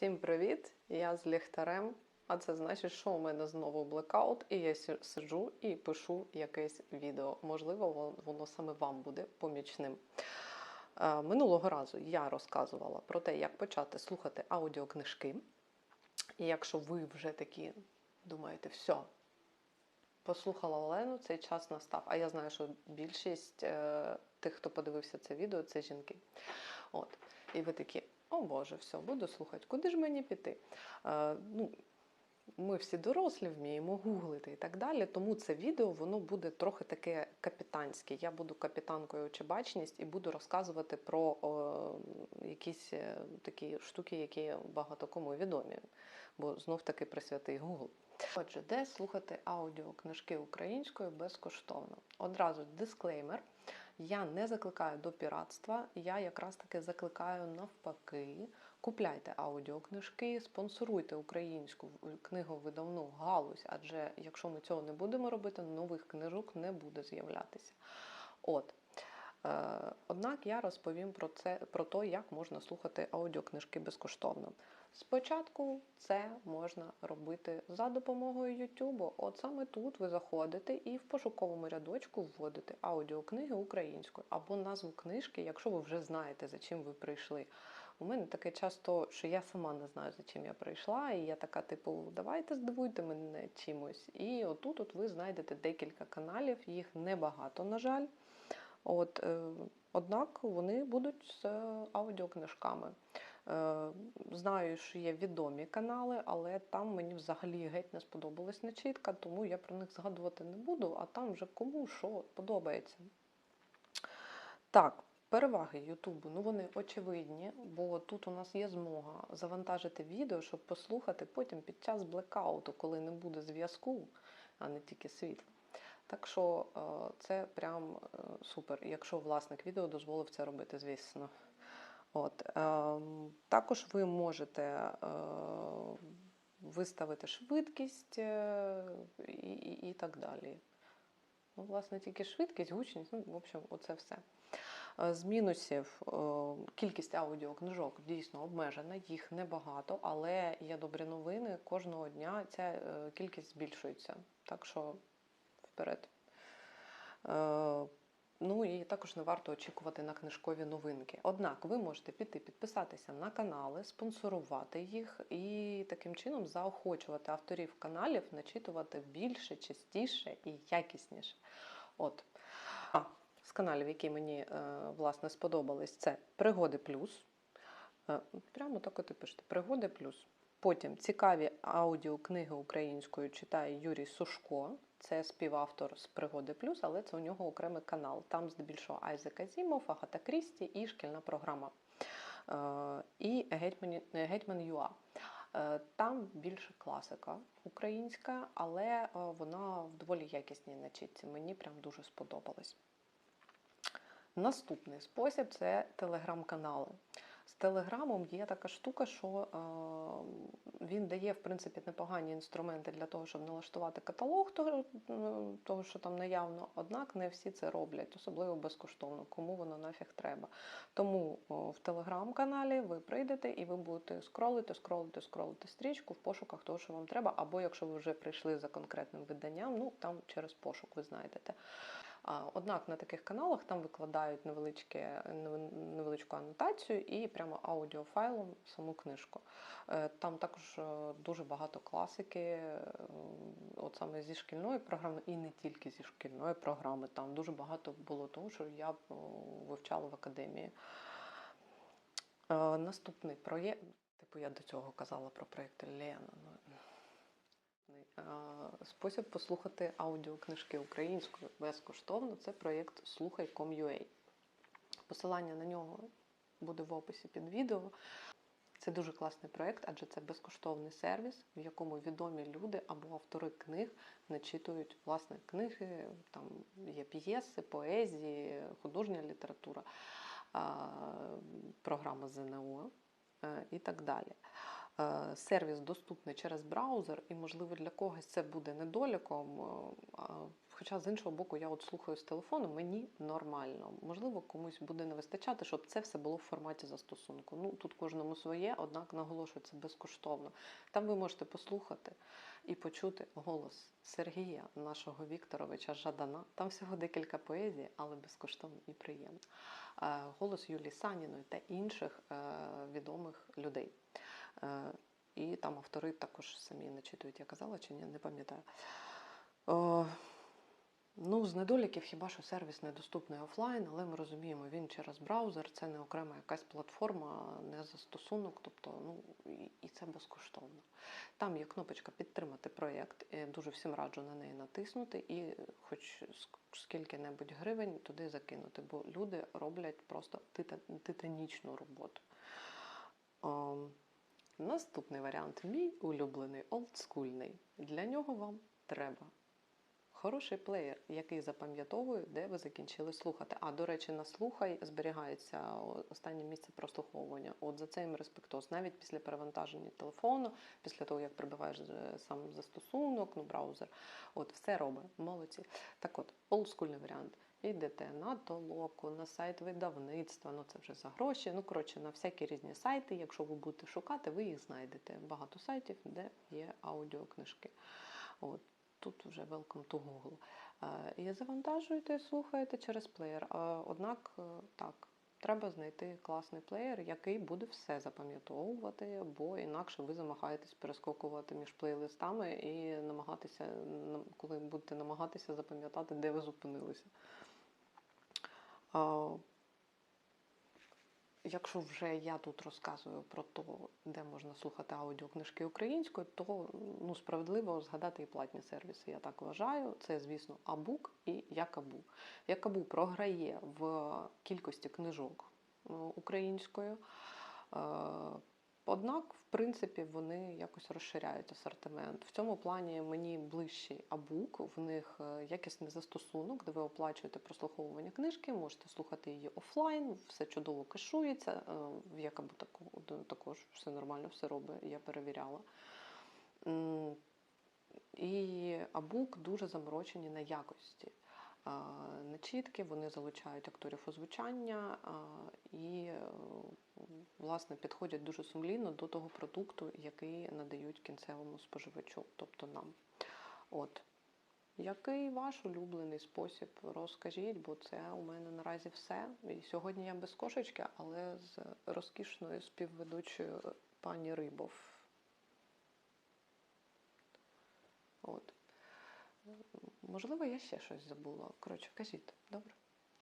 Всім привіт! Я з ліхтарем. А це значить, що у мене знову блекаут, і я сиджу і пишу якесь відео. Можливо, воно саме вам буде помічним. Е, Минулого разу я розказувала про те, як почати слухати аудіокнижки. І якщо ви вже такі думаєте, все, послухала Олену, цей час настав. А я знаю, що більшість е, тих, хто подивився це відео, це жінки. От. І ви такі, о Боже, все, буду слухати, куди ж мені піти? Е, ну, ми всі дорослі, вміємо гуглити і так далі. Тому це відео воно буде трохи таке капітанське. Я буду капітанкою очебачність і буду розказувати про о, якісь е, такі штуки, які багато кому відомі, бо знов таки присвятий Google. Отже, де слухати аудіокнижки українською безкоштовно? Одразу дисклеймер. Я не закликаю до піратства, я якраз таки закликаю навпаки. Купляйте аудіокнижки, спонсоруйте українську книговидавну галузь, адже якщо ми цього не будемо робити, нових книжок не буде з'являтися. От. Е, Однак я розповім про це про те, як можна слухати аудіокнижки безкоштовно. Спочатку це можна робити за допомогою YouTube. От саме тут ви заходите і в пошуковому рядочку вводите аудіокниги українською або назву книжки, якщо ви вже знаєте, за чим ви прийшли. У мене таке часто, що я сама не знаю, за чим я прийшла, і я така, типу, давайте здивуйте мене чимось. І отут от ви знайдете декілька каналів, їх небагато, на жаль. От, е, однак вони будуть з аудіокнижками. Е, знаю, що є відомі канали, але там мені взагалі геть не сподобалась начітка, тому я про них згадувати не буду, а там вже кому що подобається. Так, переваги Ютубу, ну вони очевидні, бо тут у нас є змога завантажити відео, щоб послухати потім під час блекауту, коли не буде зв'язку, а не тільки світла. Так що е, це прям е, супер, якщо власник відео дозволив це робити, звісно. От, ем, також ви можете е, виставити швидкість і, і, і так далі. Ну, власне, тільки швидкість, гучність, ну, в общем, оце все. З мінусів кількість аудіокнижок дійсно обмежена, їх небагато, але є добрі новини. Кожного дня ця кількість збільшується. Так що вперед. Е, Ну і також не варто очікувати на книжкові новинки. Однак ви можете піти підписатися на канали, спонсорувати їх і таким чином заохочувати авторів каналів начитувати більше, частіше і якісніше. От. А, з каналів, які мені е, власне сподобались, це Пригоди Плюс. Е, Прямо так от і пишете Пригоди Плюс. Потім цікаві аудіокниги українською читає Юрій Сушко. Це співавтор з Пригоди Плюс, але це у нього окремий канал. Там здебільшого Айзек Азімов, Агата Крісті і шкільна програма. Е, І Гетьман, Юа. Е, Там більше класика українська, але е, вона в доволі якісній начитці. Мені прям дуже сподобалось. Наступний спосіб це телеграм-канали. Телеграмом є така штука, що е, він дає в принципі непогані інструменти для того, щоб налаштувати каталог того, що там наявно. Однак не всі це роблять, особливо безкоштовно, кому воно нафіг треба. Тому в телеграм-каналі ви прийдете і ви будете скролити, скролити, скролити стрічку в пошуках того, що вам треба. Або якщо ви вже прийшли за конкретним виданням, ну там через пошук ви знайдете. Однак на таких каналах там викладають невеличке, невеличку анотацію і прямо аудіофайлом саму книжку. Е, Там також е, дуже багато класики, е, от саме зі шкільної програми, і не тільки зі шкільної програми. Там дуже багато було того, що я вивчала в академії. Наступний проєкт, типу я до цього казала про проєкт Лена. ну, Спосіб послухати аудіокнижки українською безкоштовно це проєкт Слухай.com.ua. Посилання на нього буде в описі під відео. Це дуже класний проєкт, адже це безкоштовний сервіс, в якому відомі люди або автори книг начитують власне книги. Там є п'єси, поезії, художня література, програма ЗНО е, і так далі. Е, сервіс доступний через браузер, і, можливо, для когось це буде недоліком. е, Хоча з іншого боку, я от слухаю з телефону, мені нормально. Можливо, комусь буде не вистачати, щоб це все було в форматі застосунку. Ну тут кожному своє, однак наголошую, це безкоштовно. Там ви можете послухати і почути голос Сергія, нашого Вікторовича Жадана. Там всього декілька поезій, але безкоштовно і приємно. Е, Голос Юлії Саніної та інших відомих людей. Е, І там автори також самі начитують, я казала чи ні, не пам'ятаю. Е, Ну, з недоліків хіба що сервіс недоступний офлайн, але ми розуміємо, він через браузер, це не окрема якась платформа, не застосунок, тобто, ну і- це безкоштовно. Там є кнопочка підтримати проєкт. Дуже всім раджу на неї натиснути і хоч скільки-небудь гривень туди закинути, бо люди роблять просто титанічну роботу. Наступний варіант мій улюблений, олдскульний. Для нього вам треба хороший плеєр, який запам'ятовує, де ви закінчили слухати. А до речі, на слухай зберігається останнє місце прослуховування. От за це їм респектоз. Навіть після перевантаження телефону, після того як прибиваєш е, сам застосунок, ну браузер, от все робить. Молодці. Так от, олдскульний варіант. Йдете на толоку, на сайт видавництва, ну це вже за гроші. Ну, коротше, на всякі різні сайти. Якщо ви будете шукати, ви їх знайдете. Багато сайтів, де є аудіокнижки. От тут вже welcome to Google. Е, І завантажуєте, слухаєте через плеєр. Е, Однак, е, так, треба знайти класний плеєр, який буде все запам'ятовувати, бо інакше ви замахаєтесь перескокувати між плейлистами і намагатися, нам- коли будете намагатися запам'ятати, де ви зупинилися. Якщо вже я тут розказую про те, де можна слухати аудіокнижки українською, то ну, справедливо згадати і платні сервіси. Я так вважаю. Це, звісно, Абук і Якабу. Якабу програє в кількості книжок е, українською. Однак, в принципі, вони якось розширяють асортимент. В цьому плані мені ближчий Абук. В них е, якісний застосунок, де ви оплачуєте прослуховування книжки, можете слухати її офлайн, все чудово кешується. Е, В Якабу також все нормально, все робить, я перевіряла. І Абук дуже заморочені на якості. А, Начітки, вони залучають акторів озвучання і е, власне підходять дуже сумлінно до того продукту, який надають кінцевому споживачу, тобто нам. От. Який ваш улюблений спосіб? Розкажіть, бо це у мене наразі все. І сьогодні я без кошечки, але з розкішною співведучою пані Рибов. От. Можливо, я ще щось забула. Коротше, кажіть, добре?